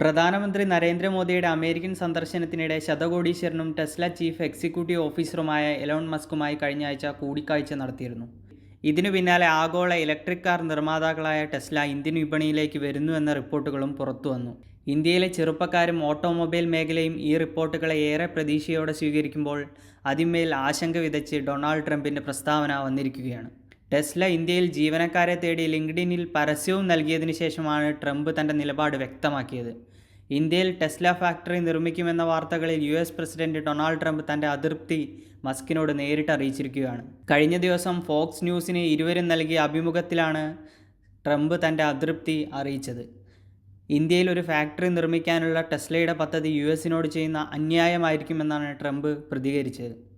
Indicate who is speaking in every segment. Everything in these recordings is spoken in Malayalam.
Speaker 1: പ്രധാനമന്ത്രി നരേന്ദ്രമോദിയുടെ അമേരിക്കൻ സന്ദർശനത്തിനിടെ ശതകോടീശ്വരനും ടെസ്ല ചീഫ് എക്സിക്യൂട്ടീവ് ഓഫീസറുമായ എലോൺ മസ്കുമായി കഴിഞ്ഞ ആഴ്ച കൂടിക്കാഴ്ച നടത്തിയിരുന്നു. ഇതിനു പിന്നാലെ ആഗോള ഇലക്ട്രിക് കാർ നിർമ്മാതാക്കളായ ടെസ്ല ഇന്ത്യൻ വിപണിയിലേക്ക് വരുന്നു എന്ന റിപ്പോർട്ടുകളും പുറത്തുവന്നു ഇന്ത്യയിലെ ചെറുപ്പക്കാരും ഓട്ടോമൊബൈൽ മേഖലയും ഈ റിപ്പോർട്ടുകളെ ഏറെ പ്രതീക്ഷയോടെ സ്വീകരിക്കുമ്പോൾ അതിന്മേൽ ആശങ്ക വിതച്ച് ഡൊണാൾഡ് ട്രംപിന്റെ പ്രസ്താവന വന്നിരിക്കുകയാണ്. ടെസ്ല ഇന്ത്യയിൽ ജീവനക്കാരെ തേടി ലിങ്ക്ഡിനിൽ പരസ്യവും നൽകിയതിനു ശേഷമാണ് ട്രംപ് തന്റെ നിലപാട് വ്യക്തമാക്കിയത്. ഇന്ത്യയിൽ ടെസ്ല ഫാക്ടറി നിർമ്മിക്കുമെന്ന വാർത്തകളിൽ U S president Donald Trump തന്റെ അതൃപ്തി മസ്കിനോട് നേരിട്ട് അറിയിച്ചിരിക്കുകയാണ്. കഴിഞ്ഞ ദിവസം ഫോക്സ് ന്യൂസിന് ഇരുവരും നൽകിയ അഭിമുഖത്തിലാണ് ട്രംപ് തന്റെ അതൃപ്തി അറിയിച്ചത്. ഇന്ത്യയിൽ ഒരു ഫാക്ടറി നിർമ്മിക്കാനുള്ള ടെസ്ലയുടെ പദ്ധതി യു എസിനോട് ചെയ്യുന്ന അന്യായമായിരിക്കുമെന്നാണ് ട്രംപ് പ്രതികരിച്ചത്.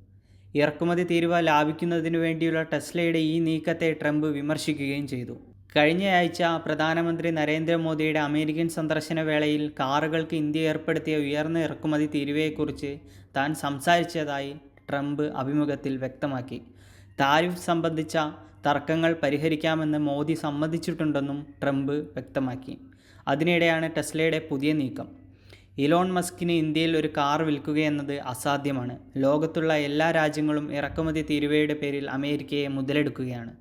Speaker 1: ഇറക്കുമതി തീരുവ ലാഭിക്കുന്നതിനു വേണ്ടിയുള്ള ടെസ്ലയുടെ ഈ നീക്കത്തെ ട്രംപ് വിമർശിക്കുകയും ചെയ്തു. കഴിഞ്ഞയാഴ്ച പ്രധാനമന്ത്രി നരേന്ദ്രമോദിയുടെ അമേരിക്കൻ സന്ദർശന വേളയിൽ കാറുകൾക്ക് ഇന്ത്യ ഏർപ്പെടുത്തിയ ഉയർന്ന ഇറക്കുമതി തീരുവയെക്കുറിച്ച് താൻ സംസാരിച്ചതായി ട്രംപ് അഭിമുഖത്തിൽ വ്യക്തമാക്കി. താരിഫ് സംബന്ധിച്ച തർക്കങ്ങൾ പരിഹരിക്കാമെന്ന് മോദി സമ്മതിച്ചിട്ടുണ്ടെന്നും ട്രംപ് വ്യക്തമാക്കി. അതിനിടെയാണ് ടെസ്ലയുടെ പുതിയ നീക്കം. ഇലോൺ മസ്കിന് ഇന്ത്യയിൽ ഒരു കാർ വിൽക്കുകയെന്നത് അസാധ്യമാണ്. ലോകത്തുള്ള എല്ലാ രാജ്യങ്ങളും ഇറക്കുമതി തീരുവയുടെ പേരിൽ അമേരിക്കയെ മുതലെടുക്കുകയാണ്.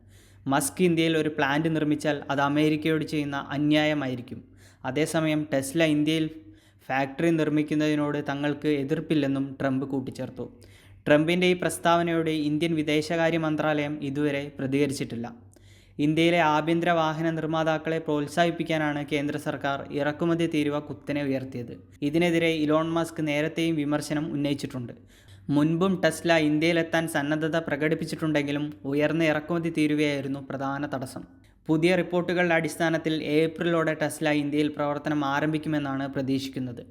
Speaker 1: മസ്ക് ഇന്ത്യയിൽ ഒരു പ്ലാന്റ് നിർമ്മിച്ചാൽ അത് അമേരിക്കയോട് ചെയ്യുന്ന അന്യായമായിരിക്കും. അതേസമയം ടെസ്ല ഇന്ത്യയിൽ ഫാക്ടറി നിർമ്മിക്കുന്നതിനോട് തങ്ങൾക്ക് എതിർപ്പില്ലെന്നും ട്രംപ് കൂട്ടിച്ചേർത്തു. ട്രംപിന്റെ ഈ പ്രസ്താവനയോട് ഇന്ത്യൻ വിദേശകാര്യ മന്ത്രാലയം ഇതുവരെ പ്രതികരിച്ചിട്ടില്ല. ഇന്ത്യയിലെ ആഭ്യന്തര വാഹന നിർമ്മാതാക്കളെ പ്രോത്സാഹിപ്പിക്കാനാണ് കേന്ദ്ര സർക്കാർ ഇറക്കുമതി തീരുവ കുത്തനെ ഉയർത്തിയത്. ഇതിനെതിരെ ഇലോൺ മസ്ക് നേരത്തെയും വിമർശനം ഉന്നയിച്ചിട്ടുണ്ട്. മുൻപും ടെസ്ല ഇന്ത്യയിലെത്താൻ സന്നദ്ധത പ്രകടിപ്പിച്ചിട്ടുണ്ടെങ്കിലും ഉയർന്ന ഇറക്കുമതി തീരുവയായിരുന്നു പ്രധാന തടസ്സം. പുതിയ റിപ്പോർട്ടുകളുടെ അടിസ്ഥാനത്തിൽ ഏപ്രിലോടെ ടെസ്ല ഇന്ത്യയിൽ പ്രവർത്തനം ആരംഭിക്കുമെന്നാണ് പ്രതീക്ഷിക്കുന്നത്.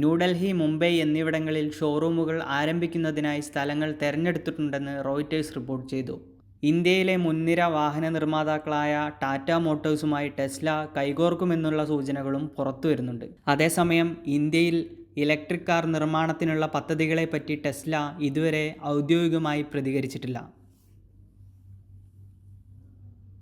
Speaker 1: ന്യൂഡൽഹി മുംബൈ എന്നിവിടങ്ങളിൽ ഷോറൂമുകൾ ആരംഭിക്കുന്നതിനായി സ്ഥലങ്ങൾ തിരഞ്ഞെടുത്തിട്ടുണ്ടെന്ന് റോയിറ്റേഴ്സ് റിപ്പോർട്ട് ചെയ്തു. ഇന്ത്യയിലെ മുൻനിര വാഹന നിർമ്മാതാക്കളായ ടാറ്റ മോട്ടോഴ്സുമായി ടെസ്ല കൈകോർക്കുമെന്നുള്ള സൂചനകളും പുറത്തു വരുന്നുണ്ട്. അതേസമയം ഇന്ത്യയിൽ ഇലക്ട്രിക് കാർ നിർമ്മാണത്തിനുള്ള പദ്ധതികളെപ്പറ്റി ടെസ്ല ഇതുവരെ ഔദ്യോഗികമായി പ്രതികരിച്ചിട്ടില്ല.